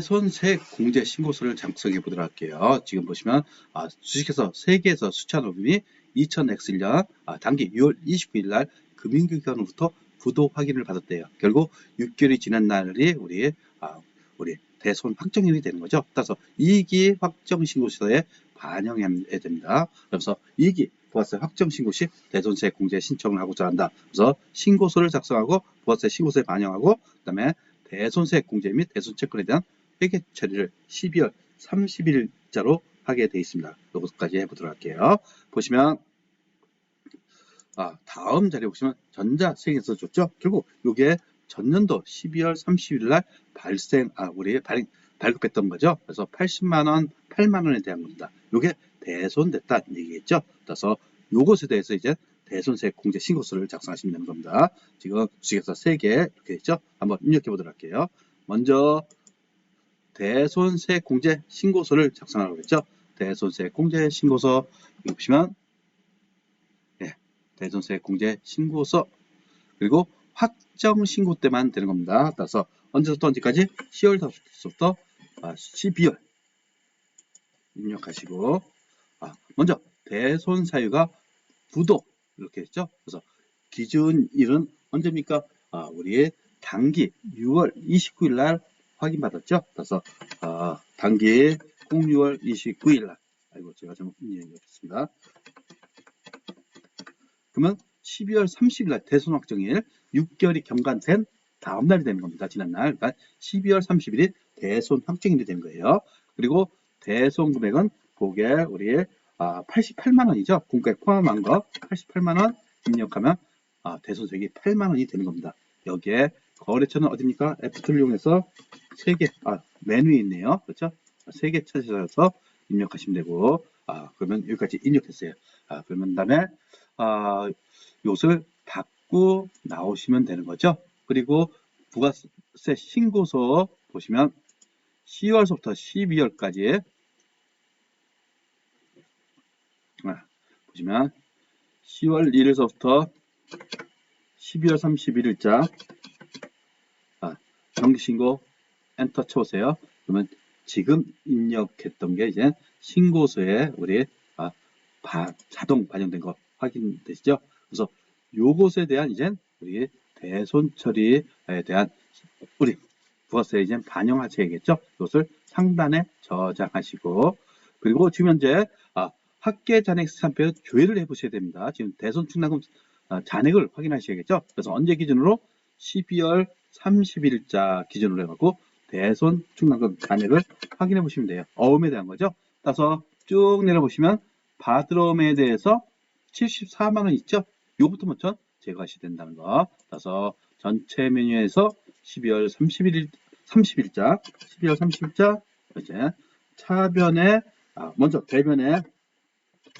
손세 공제 신고서를 작성해 보도록 할게요. 지금 보시면 아, 주식회사 세계에서 수취한 원금이 2000X1년 아, 단기 6월 29일 날 금융기관으로부터 부도 확인을 받았대요. 결국 6개월이 지난 날이 우리 아, 우리 대손 확정일이 되는 거죠. 따라서 이기 확정 신고서에 반영해야 됩니다. 그래서 이기 부가세 확정 신고 시 대손세 공제 신청을 하고자 한다. 그래서 신고서를 작성하고 부가세 신고서에 반영하고 그다음에 대손세 공제 및 대손 채권에 대한 회계 처리를 12월 30일자로 하게 되어 있습니다. 이것까지 해보도록 할게요. 보시면 아, 다음 자리에 보시면 전자세계에서 줬죠. 결국 이게 전년도 12월 30일 날 발생 아 우리 발, 발급했던 거죠. 그래서 80만 원, 8만 원에 대한 겁니다. 이게 대손됐다는 얘기겠죠. 그래서 요것에 대해서 이제 대손세 공제 신고서를 작성하시면 되는 겁니다. 지금 주식회사 3개 이렇게 있죠. 한번 입력해 보도록 할게요. 먼저 대손세 공제 신고서를 작성하라고 했죠. 대손세 공제 신고서 여기 보시면 네, 대손세 공제 신고서 그리고 확정 신고 때만 되는 겁니다. 따라서 언제부터 언제까지 10월부터 12월 입력하시고 아, 먼저 대손 사유가 부도 이렇게 했죠. 그래서 기준일은 언제입니까? 아, 우리 단기 6월 29일 날 확인받았죠. 그래서 아, 단기 06월 29일 날 아이고 제가 잘못 입력했습니다. 그러면 12월 30일 날 대손 확정일 6개월이 경과된 다음 날이 되는 겁니다. 지난 날. 그러니까 12월 30일이 대손 확정일이 되는 거예요. 그리고 대손 금액은 그게 우리 아, 88만 원이죠. 공가에 포함한 거 88만 원 입력하면 아, 대손세액이 8만 원이 되는 겁니다. 여기에 거래처는 어디입니까? F를 이용해서 3개, 아, 메뉴에 있네요. 그렇죠? 3개 찾으셔서 입력하시면 되고, 아, 그러면 여기까지 입력했어요. 아, 그러면 다음에, 아, 요것을 받고 나오시면 되는 거죠. 그리고 부가세 신고서 보시면 10월부터 12월까지 아, 보시면 10월 1일서부터 12월 31일자 아, 정기신고 엔터 쳐보세요. 그러면 지금 입력했던 게 이제 신고서에 우리 아, 바, 자동 반영된 거 확인되시죠? 그래서 요것에 대한 이제 우리 대손 처리에 대한 우리 부가세에 이제 반영하셔야겠죠? 이것을 상단에 저장하시고 그리고 지금 현재 아, 학계 잔액 시산표 조회를 해보셔야 됩니다. 지금 대손 충당금 아, 잔액을 확인하셔야겠죠? 그래서 언제 기준으로 12월 30일자 기준으로 해갖고 대손 충당금 잔액을 확인해 보시면 돼요. 어음에 대한 거죠. 따라서 쭉 내려보시면 바드럼에 대해서 74만 원 있죠? 요것도 먼저 제거하셔야 된다는 거. 따라서 전체 메뉴에서 12월 31일 30일자, 12월 30일자 이제 차변에 아, 먼저 대변에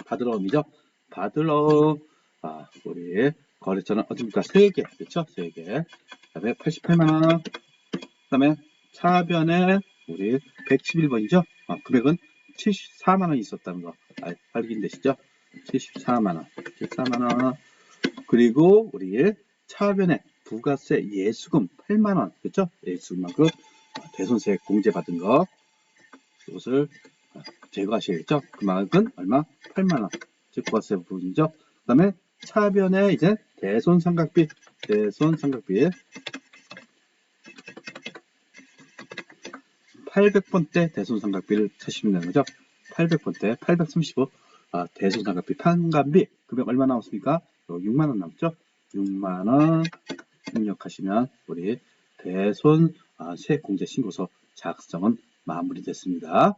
바드럼이죠. 바드럼 아, 우리 거래처는 어디입니까? 3개. 그렇죠? 3개. 그 다음에 88만 원. 그 다음에 차변에 우리 111번이죠. 아, 금액은 74만 원이 있었다는 거 아, 확인되시죠? 74만 원. 74만 원. 그리고 우리 차변에 부가세 예수금 8만 원. 그렇죠? 예수금만큼 대손세 공제 받은 거 이것을 제거하셔야겠죠? 그만큼 얼마? 8만 원. 즉 부가세 부분이죠. 그 다음에 차변에 이제 대손 삼각비, 대손 삼각비 800번대 대손 삼각비를 찾으시면 되는 거죠. 800번대, 835 아, 대손 삼각비 판관비 금액 얼마 나왔습니까? 6만 원 남죠. 6만 원 입력하시면 우리 대손 아, 세액공제 신고서 작성은 마무리됐습니다.